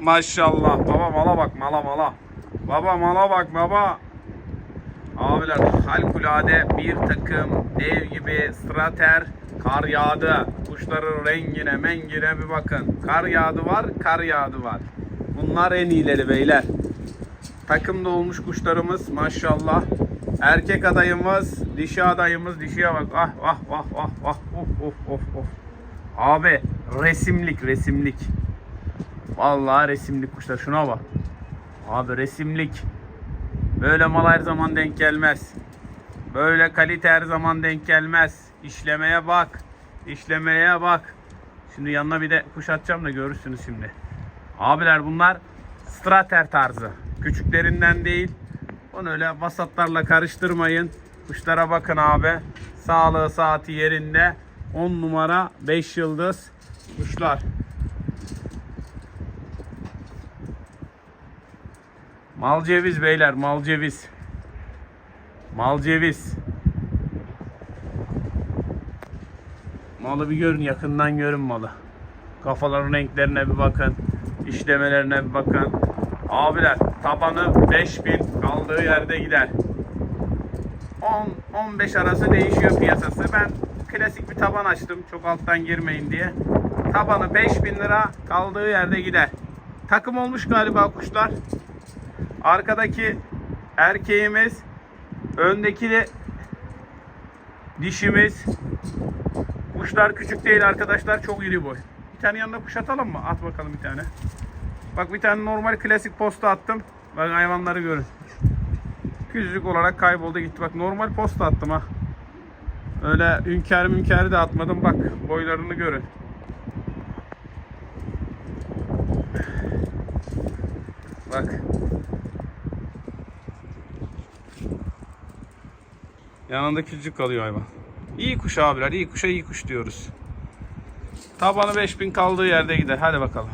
Maşallah. Baba mala bak mala mala. Baba mala bak baba. Abiler harikulade bir takım dev gibi strater kar yağdı. Kuşların rengine mengine bir bakın. Kar yağdı var, kar yağdı var. Bunlar en iyileri beyler. Takımda olmuş kuşlarımız maşallah. Erkek adayımız, dişi adayımız, dişiye bak. Ah ah ah ah ah of of of of. Abi resimlik resimlik. Vallahi resimlik kuşlar şuna bak. Abi resimlik. Böyle mal her zaman denk gelmez. Böyle kalite her zaman denk gelmez. İşlemeye bak. İşlemeye bak. Şimdi yanına bir de kuş atacağım da görürsünüz şimdi. Abiler bunlar strater tarzı. Küçüklerinden değil. Onu öyle vasatlarla karıştırmayın. Kuşlara bakın abi. Sağlığı saati yerinde. 10 numara 5 yıldız kuşlar. Mal ceviz beyler, mal ceviz. Mal ceviz. Malı bir görün, yakından görün malı. Kafaların renklerine bir bakın. işlemelerine bir bakın. Abiler tabanı 5000 kaldığı yerde gider. 10-15 arası değişiyor piyasası. Ben klasik bir taban açtım çok alttan girmeyin diye. Tabanı 5000 lira kaldığı yerde gider. Takım olmuş galiba kuşlar. Arkadaki erkeğimiz, öndeki de dişimiz. Kuşlar küçük değil arkadaşlar, çok iri boy. Bir tane yanına kuş atalım mı? At bakalım bir tane. Bak bir tane normal klasik posta attım. Bak hayvanları görün. Küçücük olarak kayboldu gitti. Bak normal posta attım ha. Öyle hünkâr münkarı da atmadım. Bak boylarını görün. Bak. Yanında küçücük kalıyor hayvan. İyi kuş abiler, iyi kuşa iyi kuş diyoruz. Tabanı 5000 kaldığı yerde gider. Hadi bakalım.